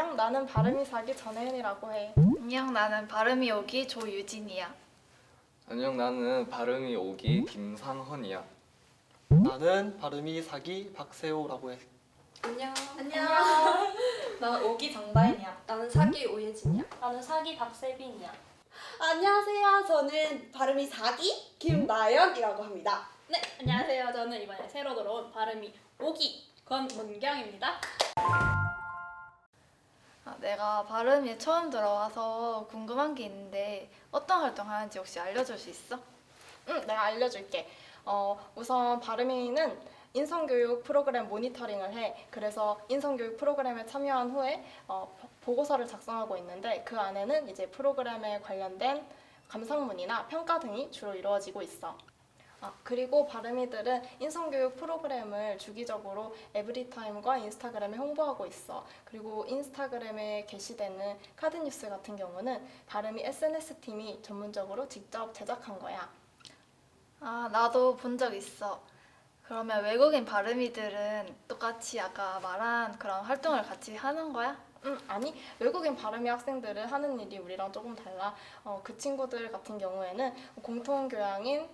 안녕, 나는 발음이 사기 전혜은이라고 해. 안녕 나는 발음이 오기 조유진이야. 안녕 나는 발음이 오기 김상헌이야. 나는 발음이 사기 박세호라고 해. 안녕. 안녕. 나는 오기 정다인이야. 나는 사기 오예진이야. 나는 사기 박세빈이야. 안녕하세요. 저는 발음이 사기 김나연이라고 합니다. 네, 안녕하세요. 저는 이번에 새로 들어온 발음이 오기 권문경입니다. 아, 내가 발음이 처음 들어와서 궁금한 게 있는데 어떤 활동하는지 혹시 알려줄 수 있어? 응, 내가 알려줄게. 어, 우선 발음이는 인성교육 프로그램 모니터링을 해. 그래서 인성교육 프로그램에 참여한 후에 어, 보- 보고서를 작성하고 있는데 그 안에는 이제 프로그램에 관련된 감상문이나 평가 등이 주로 이루어지고 있어. 아, 그리고 발음이들은 인성교육 프로그램을 주기적으로 에브리타임과 인스타그램에 홍보하고 있어. 그리고 인스타그램에 게시되는 카드뉴스 같은 경우는 발음이 SNS 팀이 전문적으로 직접 제작한 거야. 아 나도 본 적 있어. 그러면 외국인 발음이들은 똑같이 아까 말한 그런 활동을 같이 하는 거야? 음, 아니 외국인 발음이 학생들은 하는 일이 우리랑 조금 달라. 어, 그 친구들 같은 경우에는 공통 교양인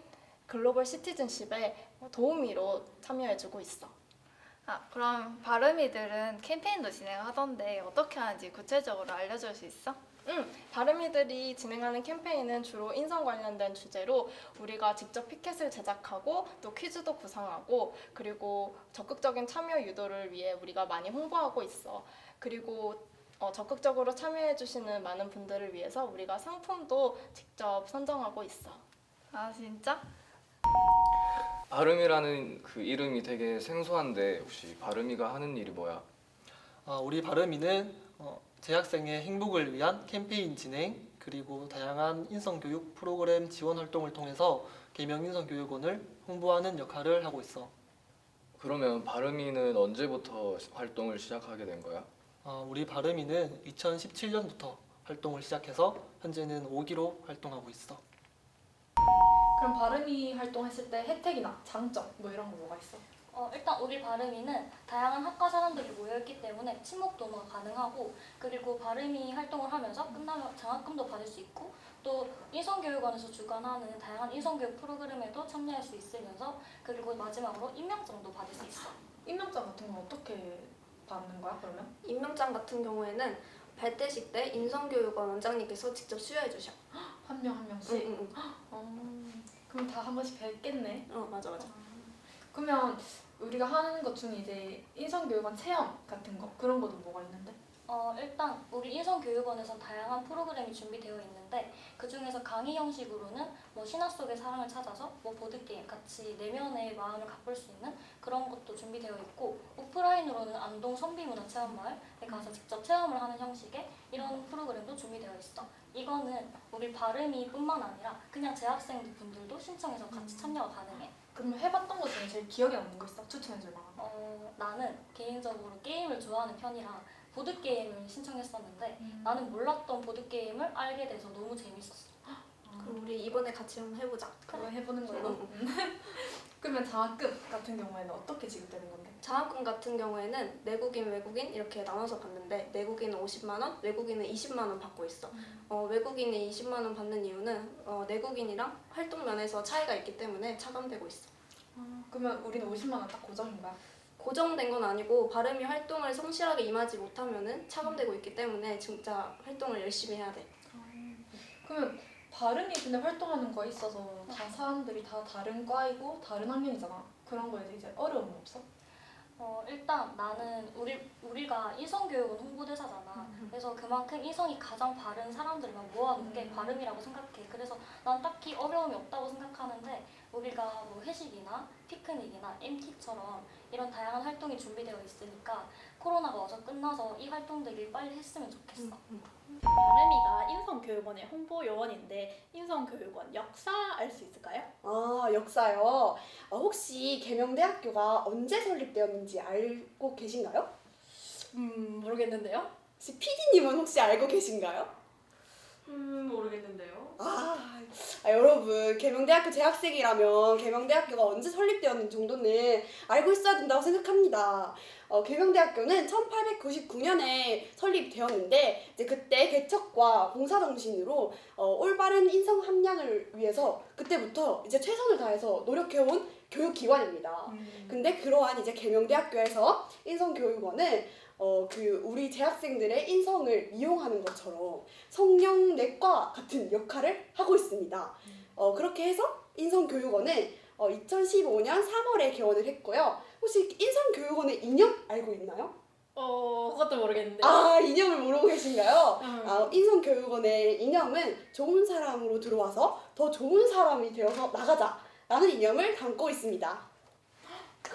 글로벌 시티즌십에 도우미로 참여해주고 있어. 아 그럼 발음이들은 캠페인도 진행하던데 어떻게 하는지 구체적으로 알려줄 수 있어? 음, 발음이들이 진행하는 캠페인은 주로 인성 관련된 주제로 우리가 직접 피켓을 제작하고 또 퀴즈도 구상하고 그리고 적극적인 참여 유도를 위해 우리가 많이 홍보하고 있어. 그리고 어, 적극적으로 참여해주시는 많은 분들을 위해서 우리가 상품도 직접 선정하고 있어. 아 진짜? 발음이라는 그 이름이 되게 생소한데 혹시 발음이가 하는 일이 뭐야? 아, 우리 발음이는 어, 재학생의 행복을 위한 캠페인 진행 그리고 다양한 인성 교육 프로그램 지원 활동을 통해서 계명인성 교육원을 홍보하는 역할을 하고 있어. 그러면 발음이는 언제부터 활동을 시작하게 된 거야? 아, 우리 발음이는 2017년부터 활동을 시작해서 현재는 5기로 활동하고 있어. 그럼 발음이 활동했을 때 혜택이나 장점 뭐 이런 거 뭐가 있어? 어, 일단 우리 발음이는 다양한 학과 사람들이 모여있기 때문에 친목 도모가 가능하고 그리고 발음이 활동을 하면서 끝나면 장학금도 받을 수 있고 또 인성교육원에서 주관하는 다양한 인성교육 프로그램에도 참여할 수 있으면서 그리고 마지막으로 임명장도 받을 수 있어. 임명장 같은 건 어떻게 받는 거야 그러면? 임명장 같은 경우에는 발대식 때 인성교육원 원장님께서 직접 수여해 주셔. 한 명 한 명씩? 응, 응, 응. 어, 그럼 다 한 번씩 뵙겠네. 어, 맞아, 맞아. 그러면 우리가 하는 것 중에 이제 인성교육원 체험 같은 거 그런 것도 뭐가 있는데? 어, 일단 우리 인성교육원에서 다양한 프로그램이 준비되어 있는데 그 중에서 강의 형식으로는 뭐 신화 속의 사랑을 찾아서 뭐 보드게임 같이 내면의 마음을 가꿀 수 있는 그런 것도 준비되어 있고 오프라인으로는 안동 선비문화체험마을에 가서 직접 체험을 하는 형식의 이런 프로그램도 준비되어 있어. 이거는 우리 발음이 뿐만 아니라 그냥 재학생 분들도 신청해서 같이 참여가 가능해. 그러면 해봤던 것 중에 제일 기억에 남는 거 있어? 추천해줄 만한 거? 어, 나는 개인적으로 게임을 좋아하는 편이라 보드게임을 신청했었는데 나는 몰랐던 보드게임을 알게 돼서 너무 재밌었어. 그럼 우리 이번에 같이 한번 해보자. 그거 해보는 걸로? 응, 그러면 장학금 같은 경우에는 어떻게 지급되는 건데? 장학금 같은 경우에는 내국인, 외국인 이렇게 나눠서 받는데 내국인은 50만 원, 외국인은 20만 원 받고 있어. 어, 외국인이 20만 원 받는 이유는 어, 내국인이랑 활동 면에서 차이가 있기 때문에 차감되고 있어. 그러면 우리는 50만 원 딱 고정인 거야? 고정된 건 아니고 발음이 활동을 성실하게 임하지 못하면은 차감되고 있기 때문에 진짜 활동을 열심히 해야 돼. 그러면 발음이 근데 활동하는 거에 있어서 다 사람들이 다 다른 과이고 다른 학년이잖아. 그런 거에 이제 어려움은 없어? 어, 일단 나는 우리 우리가 이성교육은 홍보대사잖아. 그래서 그만큼 이성이 가장 바른 사람들만 모아놓은 게 발음이라고 생각해. 그래서 난 딱히 어려움이 없다고 생각하는데 우리가 뭐 회식이나 피크닉이나 MT처럼 이런 다양한 활동이 준비되어 있으니까 코로나가 어서 끝나서 이 활동들이 빨리 했으면 좋겠어. 발음이가 인성교육원의 홍보 요원인데 인성교육원 역사 알 수 있을까요? 아, 역사요. 아, 혹시 계명대학교가 언제 설립되었는지 알고 계신가요? 음 모르겠는데요. 혹시 PD님은 혹시 알고 계신가요? 음 모르겠는데요. 아, 아, 여러분 계명대학교 재학생이라면 계명대학교가 언제 설립되었는지 정도는 알고 있어야 된다고 생각합니다. 어, 계명대학교는 1899년에 설립되었는데 이제 그때 개척과 봉사 정신으로 어, 올바른 인성 함량을 위해서 그때부터 이제 최선을 다해서 노력해온 교육기관입니다. 근데 그러한 이제 계명대학교에서 인성교육원은 어, 그 우리 재학생들의 인성을 이용하는 것처럼 성령내과 같은 역할을 하고 있습니다. 어, 그렇게 해서 인성교육원은 어, 2015년 3월에 개원을 했고요. 혹시 인성교육원의 이념 알고 있나요? 어 그것도 모르겠는데. 아, 이념을 모르고 계신가요? 음. 아, 인성교육원의 이념은 좋은 사람으로 들어와서 더 좋은 사람이 되어서 나가자 라는 이념을 담고 있습니다.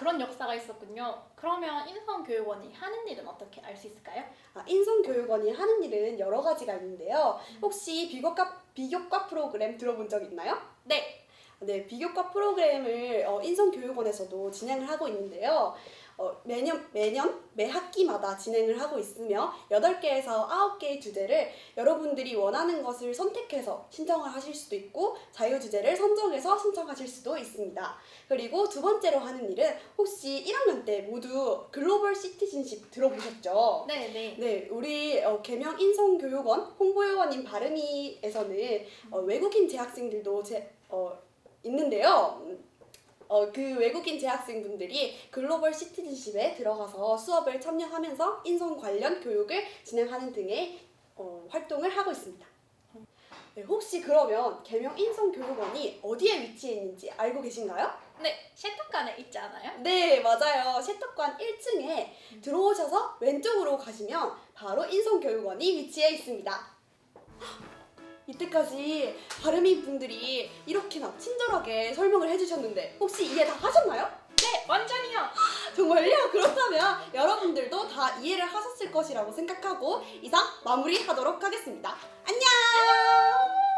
그런 역사가 있었군요. 그러면 인성교육원이 하는 일은 어떻게 알 수 있을까요? 아, 인성교육원이 하는 일은 여러 가지가 있는데요. 혹시 비교과, 비교과 프로그램 들어본 적 있나요? 네. 네, 비교과 프로그램을 어, 인성교육원에서도 진행을 하고 있는데요. 어, 매년, 매년 매 학기마다 진행을 하고 있으며 8개에서 9개의 주제를 여러분들이 원하는 것을 선택해서 신청을 하실 수도 있고 자유주제를 선정해서 신청하실 수도 있습니다. 그리고 두 번째로 하는 일은 혹시 1학년 때 모두 글로벌 시티즌십 들어보셨죠? 네, 네. 네, 우리 어, 개명 인성교육원 홍보요원인 바르미에서는 어, 외국인 재학생들도 제, 어, 있는데요. 음, 어, 그 외국인 재학생분들이 글로벌 시티즌십에 들어가서 수업을 참여하면서 인성 관련 교육을 진행하는 등의 어, 활동을 하고 있습니다. 네, 혹시 그러면 개명 인성 교육원이 어디에 위치해 있는지 알고 계신가요? 네, 셰탁관에 있지 않아요? 네, 맞아요. 셰터관 1층에 들어오셔서 왼쪽으로 가시면 바로 인성교육원이 위치해 있습니다. 이때까지 바르미 분들이 이렇게나 친절하게 설명을 해주셨는데 혹시 이해 다 하셨나요? 네, 완전히요. 정말요? 그렇다면 여러분들도 다 이해를 하셨을 것이라고 생각하고 이상 마무리하도록 하겠습니다. 안녕!